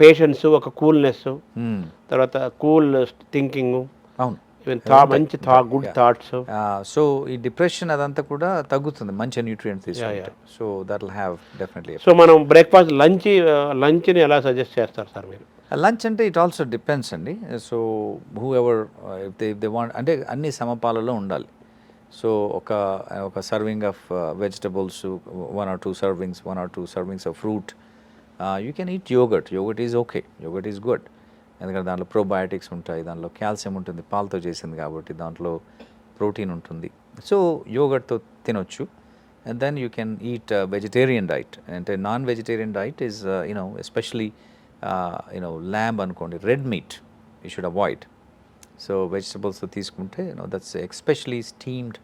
Patience ఒక coolness మ్మ్. తర్వాత cool thinking అవును. మంచి గుడ్ థాట్స్ సో ఈ డిప్రెషన్ అదంతా కూడా తగ్గుతుంది మంచి న్యూట్రియంట్ తీసుకుంటే. So that will have definitely so మనం బ్రేక్ఫాస్ట్ లంచ్ లంచ్ని ఎలా సజెస్ట్ చేస్తారు సార్ మీరు? లంచ్ అంటే ఇట్ ఆల్సో డిపెండ్స్ అండి. So whoever they want అంటే అన్ని సమపాలలో ఉండాలి. సో ఒక ఒక serving of vegetables one or two servings one or two servings of fruit you can eat yogurt yogurt is okay yogurt is good ఎందుకంటే దాంట్లో probiotics ఉంటాయి దాంట్లో కాల్షియం ఉంటుంది పాలతో చేసింది కాబట్టి దాంట్లో ప్రోటీన్ ఉంటుంది. సో యోగట్తో తినొచ్చు. And then you can eat vegetarian diet అంటే non vegetarian diet is you know especially you know lamb అనుకోండి red meat you should avoid so vegetables తీసుకుంటే you know that's especially steamed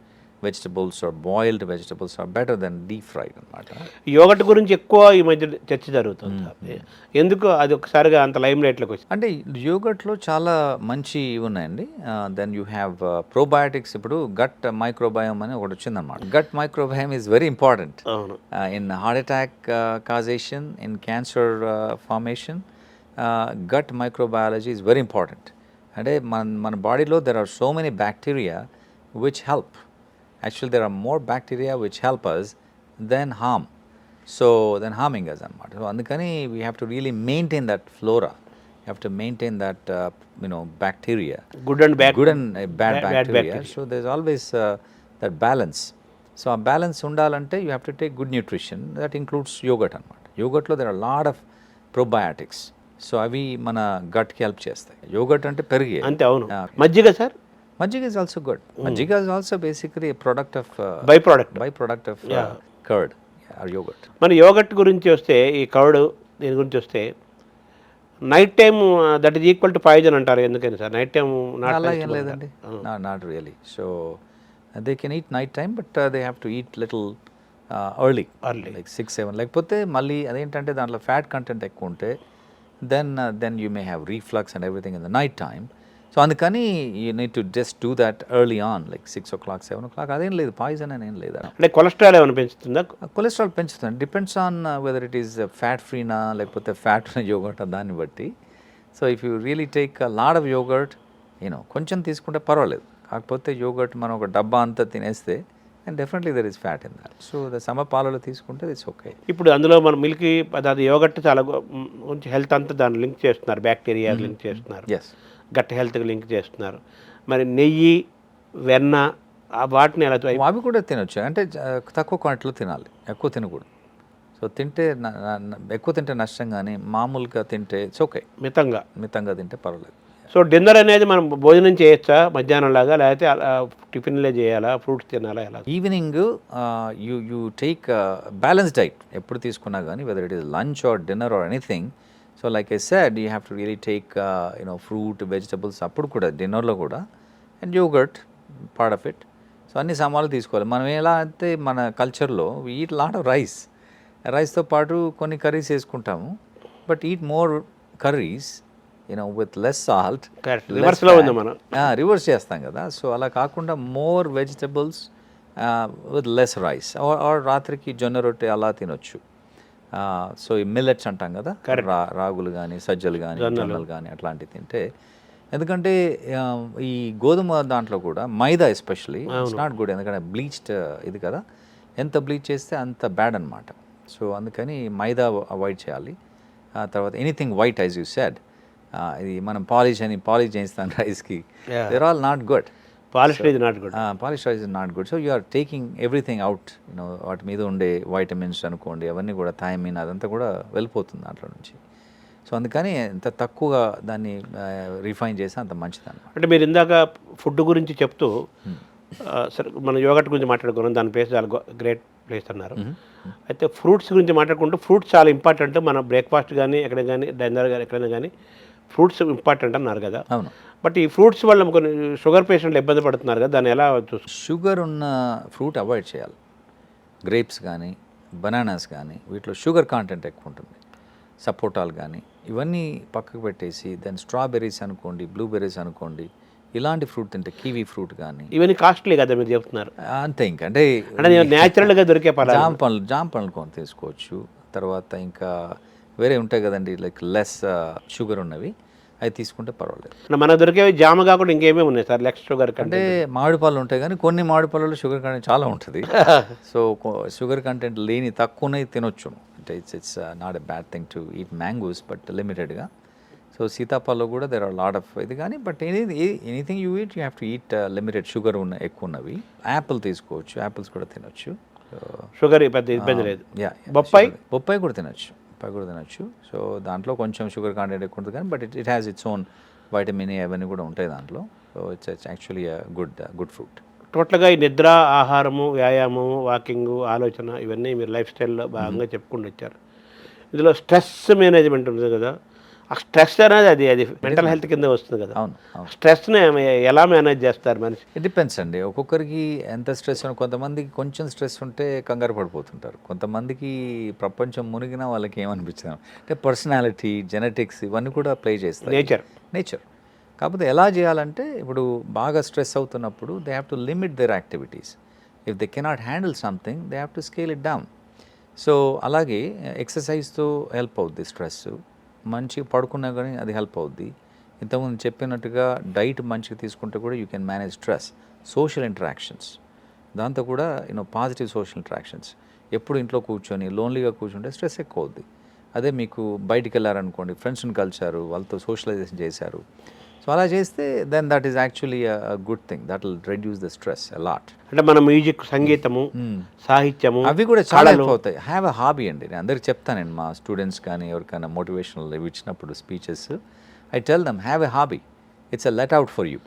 vegetables or boiled vegetables are better than deep fried అనమాట yogurt గురించి ఎక్కువ ఈ మధ్య చర్చ జరుగుతుంది. ఎందుకు? అది ఒకసారిగా అంత లైమ్ లైట్లోకి వచ్చింది అంటే యోగట్లో చాలా మంచి ఉన్నాయండి. దెన్ యూ హ్యావ్ ప్రోబయాటిక్స్ ఇప్పుడు గట్ మైక్రోబయోమ్ అని ఒకటి వచ్చిందన్నమాట. Gut microbiome is very important in heart attack causation in cancer formation gut microbiology is very important అంటే మన మన బాడీలో there are so many bacteria which help actual there are more bacteria which help us than harm so than harming us అనమాట. So అందుకని we have to really maintain that flora you have to maintain that you know bacteria good and bad good and uh, bad, bad bacteria. bacteria. So there's always uh, that balance. So ఆ balance ఉండాలంటే you have to take good nutrition that includes yogurt అనమాట. యోగట్లో there are lot of probiotics so అవి మన గట్కి help చేస్తాయి. Yoghurt అంటే పెరిగే. అంతే అవును. మజ్జిగ సార్? మజ్జిగ ఇస్ ఆల్సో గుడ్ మజ్జిగ is also basically product of by product by product of Yeah. Curd or yogurt మన యోగట్ గురించి వస్తే ఈ కౌడ్ దీని గురించి వస్తే night time that is equal to poison అంటారు ఎందుకని సార్? నైట్ టైం అలా ఏం లేదండి. Not really so they can eat night time but they have to eat little early Early. Like six seven లేకపోతే మళ్ళీ అదేంటంటే దాంట్లో ఫ్యాట్ కంటెంట్ ఎక్కువ ఉంటే then then you may have reflux and everything in the night time so అందుకని you need to just do that early on like six o'clock seven o'clock అదేం లేదు poison అని ఏం లేదు. అంటే కొలెస్ట్రాల్ ఏమైనా పెంచుతుందా? కొలెస్ట్రాల్ పెంచుతుంది depends on whether it is fat ఫ్రీనా లేకపోతే ఫ్యాట్ యోగర్ట్ దాన్ని బట్టి. So if you really take lot of yogurt you know కొంచెం తీసుకుంటే పర్వాలేదు. కాకపోతే యోగర్ట్ మనం ఒక డబ్బా అంతా తినేస్తే and definitely there is fat in that so the సమపాలలో తీసుకుంటే ఇట్స్ ఓకే ఇప్పుడు అందులో మన మిల్క్ అది యోగట్ చాలా కొంచెం హెల్త్ అంతా దాన్ని లింక్ చేస్తున్నారు బ్యాక్టీరియా లింక్ చేస్తున్నారు. ఎస్ గట్ హెల్త్కి లింక్ చేస్తున్నారు. మరి నెయ్యి వెన్న ఆ వాటిని ఎలా అవి కూడా తినొచ్చు. అంటే తక్కువ క్వాంటిటీలో తినాలి. ఎక్కువ తినకూడదు. సో తింటే ఎక్కువ తింటే నష్టం కానీ మామూలుగా తింటే ఇట్స్ ఓకే మితంగా. మితంగా తింటే పర్వాలేదు. సో డిన్నర్ అనేది మనం భోజనం చేయొచ్చా? మధ్యాహ్నం లాగా? లేకపోతే టిఫిన్లే చేయాలా? ఫ్రూట్స్ తినాలా? ఎలా? Evening you you take balance diet ఎప్పుడు తీసుకున్నా కానీ whether it is lunch or dinner or anything so like I said you have to really take you know fruit vegetables అప్పుడు కూడా డిన్నర్లో కూడా and yogurt part of it so అన్ని సామాన్లు తీసుకోవాలి. మనం ఎలా అంటే మన కల్చర్లో ఈట్ లాట్ ఆఫ్ రైస్ రైస్తో పాటు కొన్ని కర్రీస్ వేసుకుంటాము. But eat more curries you know with less salt Correct. Reverse లో ఉంది మనం. రివర్స్ చేస్తాం కదా. సో అలా కాకుండా more vegetables with less rice or రాత్రికి జొన్న రొట్టె అలా తినొచ్చు. సో ఈ మిల్లెట్స్ అంటాం కదా రా రాగులు కానీ సజ్జలు కానీ జొన్నలు. కానీ అట్లాంటివి తింటే ఎందుకంటే ఈ గోధుమ దాంట్లో కూడా maida especially it's not good ఎందుకంటే బ్లీచ్డ్ ఇది కదా ఎంత బ్లీచ్ చేస్తే అంత బ్యాడ్ అనమాట సో అందుకని మైదా అవాయిడ్ చేయాలి. ఆ తర్వాత anything white as you said ఇది మనం పాలిష్ అని పాలిష్ చేయిస్తాం రైస్కి. దేర్ ఆల్ నాట్ గుడ్ ఇది not good. Is not good. So you are taking everything out you know వాటి మీద ఉండే వైటమిన్స్ అనుకోండి అవన్నీ కూడా థైమిన్ అదంతా కూడా వెళ్ళిపోతుంది దాంట్లో నుంచి. సో అందుకని ఎంత తక్కువగా దాన్ని రిఫైన్ చేస్తే అంత మంచిది అంటే మీరు ఇందాక ఫుడ్ గురించి చెప్తూ సరే మన యోగట్ గురించి మాట్లాడుకున్నాం దాని ప్లేస్ చాలా గ్రేట్ ప్లేస్ అన్నారు. అయితే ఫ్రూట్స్ గురించి మాట్లాడుకుంటూ ఫ్రూట్స్ చాలా ఇంపార్టెంట్. మన బ్రేక్ఫాస్ట్ కానీ ఎక్కడ కానీ డిన్నర్ కానీ ఎక్కడైనా కానీ ఫ్రూట్స్ ఇంపార్టెంట్ అన్నారు కదా. అవును. బట్ ఈ ఫ్రూట్స్ వల్ల కొన్ని షుగర్ పేషెంట్లు ఇబ్బంది పడుతున్నారు కదా దాన్ని ఎలా షుగర్ ఉన్న ఫ్రూట్ అవాయిడ్ చేయాలి. గ్రేప్స్ కానీ బనానాస్ కానీ వీటిలో షుగర్ కాంటెంట్ ఎక్కువ ఉంటుంది. సపోటాలు కానీ ఇవన్నీ పక్కకు పెట్టేసి దెన్ స్ట్రాబెర్రీస్ అనుకోండి బ్లూబెర్రీస్ అనుకోండి ఇలాంటి ఫ్రూట్ తింటే కివీ ఫ్రూట్ కానీ ఇవన్నీ కాస్ట్లీ కదా మీరు చెప్తున్నారు. అంతే ఇంకా. అంటే న్యాచురల్గా దొరికే జామ పండ్లు జామ పండ్లు కొని తీసుకోవచ్చు. తర్వాత ఇంకా వేరే ఉంటాయి కదండి లైక్ లెస్ షుగర్ ఉన్నవి. అవి తీసుకుంటే పర్వాలేదు. మన దొరికేవి జామ కాకుండా ఇంకేమేమి ఉన్నాయి సార్? లెక్స్ షుగర్ అంటే మామిడి పళ్ళు ఉంటాయి కానీ కొన్ని మామిడి పళ్ళలో షుగర్ కంటెంట్ చాలా ఉంటుంది. సో షుగర్ కంటెంట్ లేని తక్కువనే తినొచ్చు. అంటే it's it's not a bad thing to eat mangoes but లిమిటెడ్గా సో సీతాఫలంలో కూడా దెర్ ఆర్ లాట్ ఆఫ్ ఇది కానీ but any anything you eat you have to eat limited sugar ఉన్న ఎక్కువ ఉన్నవి. యాపిల్ తీసుకోవచ్చు. యాపిల్స్ కూడా తినొచ్చు. షుగర్ పెద్ద ఇబ్బంది లేదు. యా బొప్పాయి? బొప్పాయి కూడా తినొచ్చు. కూడా తినొచ్చు సో దాంట్లో కొంచెం షుగర్ కంటెంట్ ఎక్కువ ఉంటుంది కానీ but it it has its own vitamin A అవన్నీ కూడా ఉంటాయి దాంట్లో. So it's it's actually good good fruit టోటల్గా ఈ నిద్ర ఆహారము వ్యాయామము వాకింగ్ ఆలోచన ఇవన్నీ మీరు లైఫ్ స్టైల్లో భాగంగా చెప్పుకుంటూ వచ్చారు. ఇందులో స్ట్రెస్ మేనేజ్మెంట్ ఉంటుంది కదా. ఆ స్ట్రెస్ అనేది అది అది మెంటల్ హెల్త్ కింద వస్తుంది కదా. అవును స్ట్రెస్ని ఎలా మేనేజ్ చేస్తారు మనిషి? ఇట్ డిపెండ్స్ అండి. ఒక్కొక్కరికి ఎంత స్ట్రెస్ ఉన్న కొంతమందికి కొంచెం స్ట్రెస్ ఉంటే కంగారు పడిపోతుంటారు. కొంతమందికి ప్రపంచం మునిగినా వాళ్ళకి ఏమనిపించదు. అంటే పర్సనాలిటీ జెనెటిక్స్ ఇవన్నీ కూడా ప్లే చేస్తాయి. నేచర్ నేచర్ కాకపోతే ఎలా చేయాలంటే ఇప్పుడు బాగా స్ట్రెస్ అవుతున్నప్పుడు they have to limit their activities if they cannot handle something they have to scale it down so అలాగే ఎక్సర్సైజ్తో హెల్ప్ అవుద్ది స్ట్రెస్ మంచిగా పడుకున్నా కానీ అది హెల్ప్ అవుద్ది. ఇంతకుముందు చెప్పినట్టుగా డైట్ మంచిగా తీసుకుంటే కూడా you can manage stress social interactions దాంతో కూడా యూనో పాజిటివ్ సోషల్ ఇంటరాక్షన్స్ ఎప్పుడు ఇంట్లో కూర్చొని లోన్లీగా కూర్చుంటే స్ట్రెస్ ఎక్కువ అవుద్ది అదే మీకు బయటికి వెళ్ళారనుకోండి ఫ్రెండ్స్ని కలిశారు వాళ్ళతో సోషలైజేషన్ చేశారు. సో అలా చేస్తే then that is actually good thing that will reduce the stress a lot అంటే మన మ్యూజిక్ సంగీతము సాహిత్యము అవి కూడా చాలా. హెల్ప్ అవుతాయి. హ్యావ్ అ హాబీ అండి. నేను అందరికి చెప్తాను. నేను మా స్టూడెంట్స్ కానీ ఎవరికైనా మోటివేషనల్ ఇవి ఇచ్చినప్పుడు speeches I tell them have a hobby it's a let out for you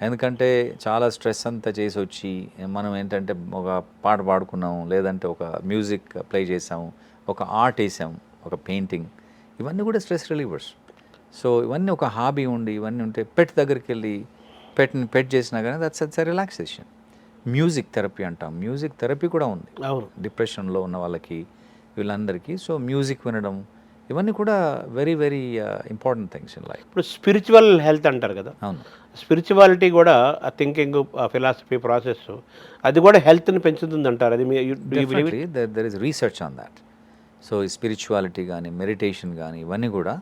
ఎందుకంటే చాలా స్ట్రెస్ అంతా చేసి వచ్చి మనం ఏంటంటే ఒక పాట పాడుకున్నాం లేదంటే ఒక మ్యూజిక్ ప్లే చేసాము ఒక ఆర్ట్ వేసాము ఒక పెయింటింగ్ ఇవన్నీ కూడా స్ట్రెస్ రిలీవర్స్ సో ఇవన్నీ ఒక హాబీ ఉండి ఇవన్నీ ఉంటే పెట్ దగ్గరికి వెళ్ళి పెట్ని పెట్ చేసినా కానీ that's it's relaxation music therapy అంటాం. మ్యూజిక్ థెరపీ కూడా ఉంది. అవును. డిప్రెషన్లో ఉన్న వాళ్ళకి వీళ్ళందరికీ. సో మ్యూజిక్ వినడం ఇవన్నీ కూడా very very important things in life ఇప్పుడు స్పిరిచువల్ హెల్త్ అంటారు కదా. అవును. స్పిరిచువాలిటీ కూడా ఆ థింకింగ్ ఫిలాసఫీ ప్రాసెస్ అది కూడా హెల్త్ని పెంచుతుంది అంటారు అది there is research on that so ఈ స్పిరిచువాలిటీ కానీ మెడిటేషన్ కానీ ఇవన్నీ కూడా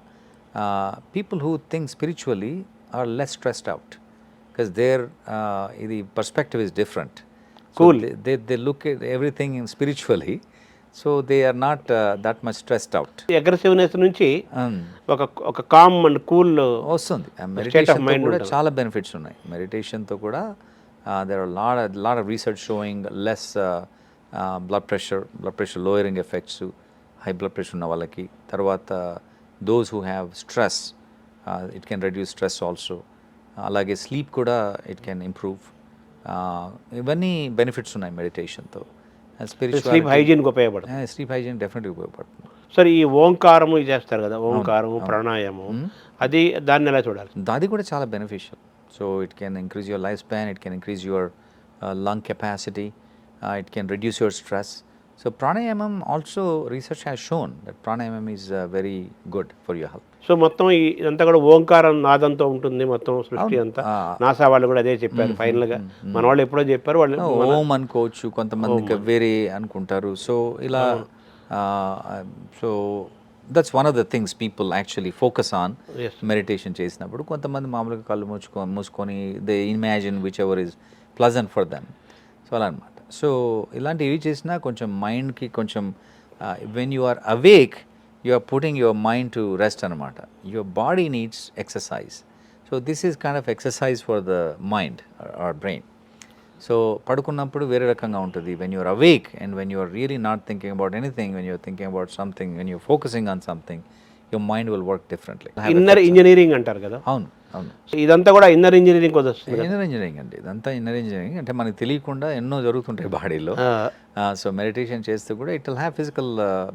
people who think spiritually are less stressed out because their ఇది perspective is different Cool. They they look everything spiritually so they are not that much stressed out aggressiveness నుంచి ఒక ఒక calm and cool వస్తుంది. Meditation కూడా. చాలా benefits ఉన్నాయి. మెడిటేషన్తో కూడా there are lot lot of research showing less blood pressure blood pressure lowering effects high blood pressure ఉన్న వాళ్ళకి. తర్వాత those who have stress it can reduce stress also అలాగే స్లీప్ కూడా ఇట్ కెన్ ఇంప్రూవ్ ఇవన్నీ benefits ఉన్నాయి మెడిటేషన్తో sleep హైజీన్కి ఉపయోగపడుతుంది. Sleep hygiene డెఫినెట్గా ఉపయోగపడుతుంది. సరే ఈ ఓంకారము చేస్తారు కదా ఓంకారము ప్రాణాయామం అది దాన్ని ఎలా చూడాలి? అది కూడా చాలా beneficial so it can increase your life span it can increase your lung capacity it can reduce your stress so pranayama also research has shown that pranayama is very good for your health so మొత్తం ఇదంతా కూడా ఓంకారం నాదంతో ఉంటుంది మొత్తం సృష్టి అంతా. NASA వాళ్ళు కూడా అదే చెప్పారు ఫైనల్గా. మన వాళ్ళు ఎప్పుడో చెప్పారు వాళ్ళు ఓం అనుకోవచ్చు కొంతమంది వేరే అనుకుంటారు. సో ఇలా so that's one of the things people actually focus on Yes. Meditation చేసినప్పుడు. కొంతమంది మామూలుగా కళ్ళు మూసుకో మూసుకొని they imagine which ever is pleasant for them so అలా అనమాట సో ఇలాంటివి చేసినా కొంచెం మైండ్కి కొంచెం when you are awake you are putting your mind to rest అనమాట your body needs exercise so this is kind of exercise for the mind or brain so పడుకున్నప్పుడు వేరే రకంగా ఉంటుంది. When you're awake and when you're really not thinking about anything when you're thinking about something when you're focusing on something your mind will work differently inner engineering అంటారు కదా? అవును. ఇదంతా కూడా inner engineering. Inner engineering అండి ఇదంతా inner engineering. అంటే మనకి తెలియకుండా ఎన్నో జరుగుతుంటాయి బాడీలో. సో మెడిటేషన్ చేస్తే కూడా it will have physical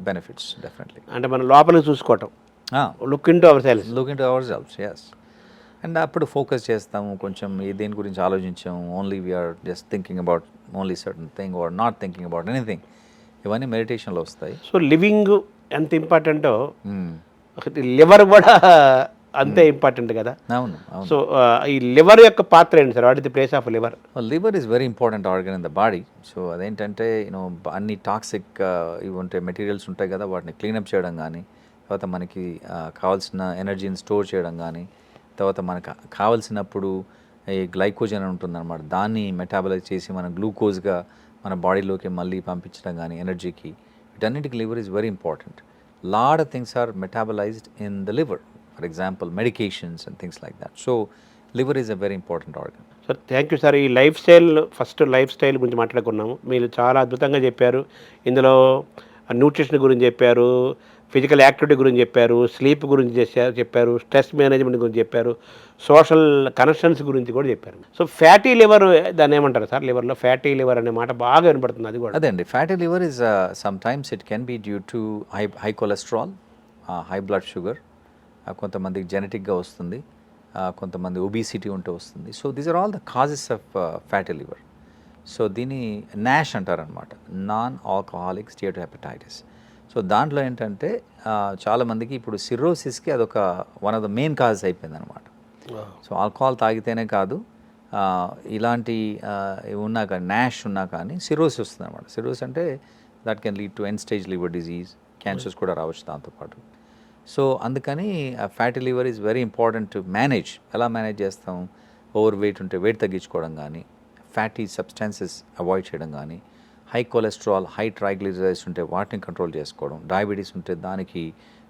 benefits definitely. అంటే మన లోపలికి చూసుకోవటం. Look into our cells look into our selfs yes and అప్పుడు ఫోకస్ చేస్తాము కొంచెం ఈ దేని గురించి ఆలోచించాము. Only we're just thinking about only certain thing or not thinking about anything ఇవన్నీ మెడిటేషన్లో వస్తాయి. సో లివింగ్ ఎంత ఇంపార్టెంటో మ్మ్. లివర్ కూడా అంతే ఇంపార్టెంట్ కదా. అవును సో ఈ లివర్ యొక్క పాత్ర ఏంటి sir? What the place of liver liver is very important organ in the body so అదేంటంటే యూనో అన్ని టాక్సిక్ ఇవి ఉంటాయి మెటీరియల్స్ ఉంటాయి కదా వాటిని క్లీనప్ చేయడం కానీ తర్వాత మనకి కావాల్సిన ఎనర్జీని స్టోర్ చేయడం కానీ తర్వాత మనకు కావాల్సినప్పుడు ఈ గ్లైకోజన్ ఉంటుందన్నమాట. దాన్ని మెటాబలైజ్ చేసి మన గ్లూకోజ్గా మన బాడీలోకి మళ్ళీ పంపించడం కానీ ఎనర్జీకి వీటన్నిటికి liver is very important lot of things are metabolized in the liver for example medications and things like that so liver is a very important organ sir thank you sir ఈ lifestyle first lifestyle గురించి మాట్లాడుకున్నాము. మీరు చాలా అద్భుతంగా చెప్పారు. ఇందులో nutrition గురించి చెప్పారు ఫిజికల్ యాక్టివిటీ గురించి చెప్పారు స్లీప్ గురించి చేశారు చెప్పారు స్ట్రెస్ మేనేజ్మెంట్ గురించి చెప్పారు సోషల్ కనెక్షన్స్ గురించి కూడా చెప్పారు. సో ఫ్యాటీ లివర్ దాన్ని ఏమంటారు సార్? లివర్లో ఫ్యాటీ లివర్ అనే మాట బాగా వినపడుతుంది అది కూడా. అదే అండి. Fatty liver is sometimes it can be due to high high cholesterol high blood sugar కొంతమందికి జెనెటిక్గా వస్తుంది కొంతమంది ఒబిసిటీ ఉంటే వస్తుంది. So these are all the causes of fatty liver so దీన్ని నాష్ అంటారనమాట. Non alcoholic steato hepatitis so దాంట్లో ఏంటంటే చాలామందికి ఇప్పుడు సిరోసిస్కి అదొక one of the main causes అయిపోయింది అనమాట సో ఆల్కహాల్ తాగితేనే కాదు ఇలాంటి ఉన్నా కానీ నాష్ ఉన్నా కానీ సిరోసిస్ వస్తుంది అనమాట సిరోసిస్ అంటే that can lead to end stage liver disease cancers కూడా రావచ్చు దాంతోపాటు. సో అందుకని fatty liver is very important to manage. ఎలా మేనేజ్ చేస్తాం? ఓవర్ వెయిట్ ఉంటే వెయిట్ తగ్గించుకోవడం కానీ ఫ్యాటీ సబ్స్టాన్సెస్ అవాయిడ్ చేయడం కానీ హై కొలెస్ట్రాల్ హై ట్రైగ్లిజరైడ్స్ ఉంటే వాటిని కంట్రోల్ చేసుకోవడం డయాబెటీస్ ఉంటే దానికి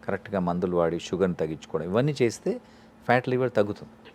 కరెక్ట్గా మందులు వాడి షుగర్ని తగ్గించుకోవడం ఇవన్నీ చేస్తే ఫ్యాట్ లివర్ తగ్గుతుంది.